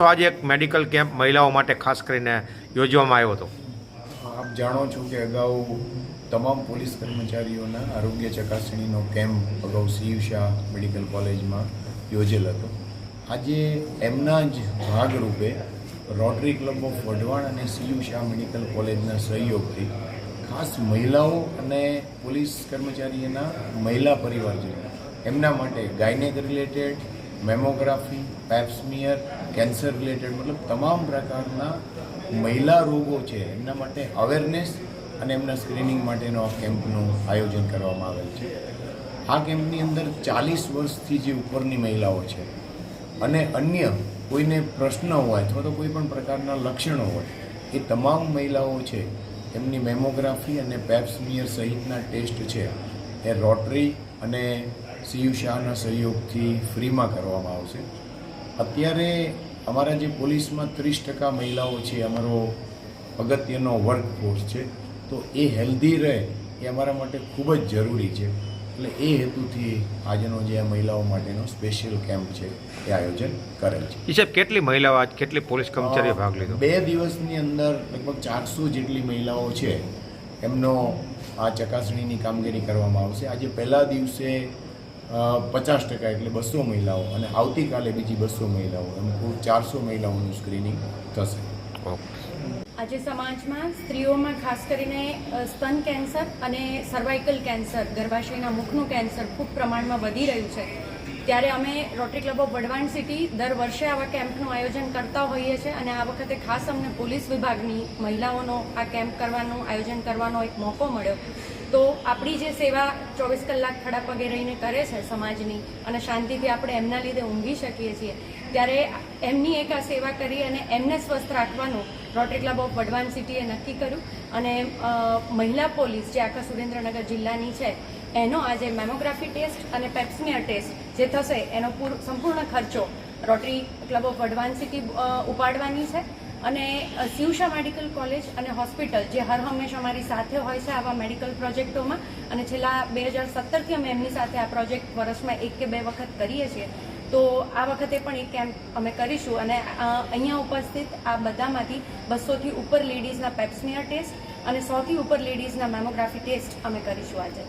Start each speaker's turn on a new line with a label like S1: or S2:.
S1: આજે એક medical camp મહિલાઓ માટે ખાસ કરીને યોજવામાં આવ્યો હતો.
S2: આપ જાણો છો કે અગાઉ તમામ પોલીસ કર્મચારીઓના આરોગ્ય ચકાસણીનો કેમ્પ અગાઉ સીયુ શાહ મેડિકલ કોલેજમાં યોજેલ હતો. આજે એમના જ ભાગરૂપે રોટરી ક્લબ ઓફ વઢવાણ અને સીયુ શાહ મેડિકલ કોલેજના સહયોગથી ખાસ મહિલાઓ અને પોલીસ કર્મચારીઓના મહિલા પરિવારજનો એમના માટે gynaec related mammography pap smear cancer related મતલબ તમામ પ્રકારના મહિલા રોગો છે. એમના માટે અવેરનેસ અને એમના સ્ક્રીનિંગ માટેનો આ કેમ્પનું આયોજન કરવામાં આવેલ છે. આ કેમ્પની અંદર ચાલીસ વર્ષથી જે ઉપરની મહિલાઓ છે અને અન્ય કોઈને પ્રશ્ન હોય અથવા તો કોઈ પણ પ્રકારના લક્ષણો હોય, એ તમામ મહિલાઓ છે, એમની મેમોગ્રાફી અને પેપ્સમિયર સહિતના ટેસ્ટ છે, એ રોટરી અને સીયુ શાહના સહયોગથી ફ્રીમાં કરવામાં આવશે. અત્યારે અમારા જે પોલીસમાં ત્રીસ ટકા મહિલાઓ છે અમારો અગત્યનો વર્કફોર્સ છે તો એ હેલ્ધી રહે એ અમારા માટે ખૂબ જ જરૂરી છે. એટલે એ હેતુથી આજનો જે આ મહિલાઓ માટેનો સ્પેશિયલ કેમ્પ છે એ આયોજન કરેલ છે.
S1: સાહેબ કેટલી મહિલાઓ આજ કેટલી પોલીસ કર્મચારીએ ભાગ લીધો?
S2: બે દિવસની અંદર લગભગ ચારસો જેટલી મહિલાઓ છે એમનો આ ચકાસણીની કામગીરી કરવામાં આવશે. આજે પહેલા દિવસે પચાસ ટકા એટલે બસો મહિલાઓ અને આવતીકાલે બીજી બસો મહિલાઓ એમ કુલ ચારસો મહિલાઓનું સ્ક્રીનિંગ થશે.
S3: આજે સમાજમાં સ્ત્રીઓમાં ખાસ કરીને સ્તન કેન્સર અને સર્વાઇકલ કેન્સર ગર્ભાશયના મુખનું કેન્સર ખૂબ પ્રમાણમાં વધી રહ્યું છે. ત્યારે અમે rotary club of Wadhwan city દર વર્ષે આવા કેમ્પનું આયોજન કરતા હોઈએ છીએ અને આ વખતે ખાસ અમને પોલીસ વિભાગની મહિલાઓનો આ કેમ્પ કરવાનું, આયોજન કરવાનો એક મોકો મળ્યો. તો આપણી જે સેવા ચોવીસ કલાક ખડા પગે રહીને કરે છે સમાજની અને શાંતિથી આપણે એમના લીધે ઊંઘી શકીએ છીએ. ત્યારે એમની એક આ સેવા કરી અને એમને સ્વસ્થ રાખવાનું રોટરી ક્લબ ઓફ વઢવાણ સિટીએ નક્કી કર્યું. અને મહિલા પોલીસ જે આખા સુરેન્દ્રનગર જિલ્લાની છે, એનો આજે મેમોગ્રાફી ટેસ્ટ અને પેપ્સમિયર ટેસ્ટ જે થશે, એનો પૂર, સંપૂર્ણ ખર્ચો rotary club of Wadhwan city ઉપાડવાની છે. અને શિવશા મેડિકલ કોલેજ અને હોસ્પિટલ જે હર હંમેશ અમારી સાથે હોય છે આવા મેડિકલ પ્રોજેક્ટોમાં. અને છેલ્લા બે હજાર સત્તરથી અમે એમની સાથે આ પ્રોજેક્ટ વર્ષમાં એક કે બે વખત કરીએ છીએ. તો આ વખતે પણ એક કેમ્પ અમે કરીશું અને અહીંયા ઉપસ્થિત આ બધામાંથી બસોથી ઉપર લેડીઝના પેપ્સમિયર ટેસ્ટ અને સોથી ઉપર લેડીઝના મેમોગ્રાફી ટેસ્ટ અમે કરીશું આજે.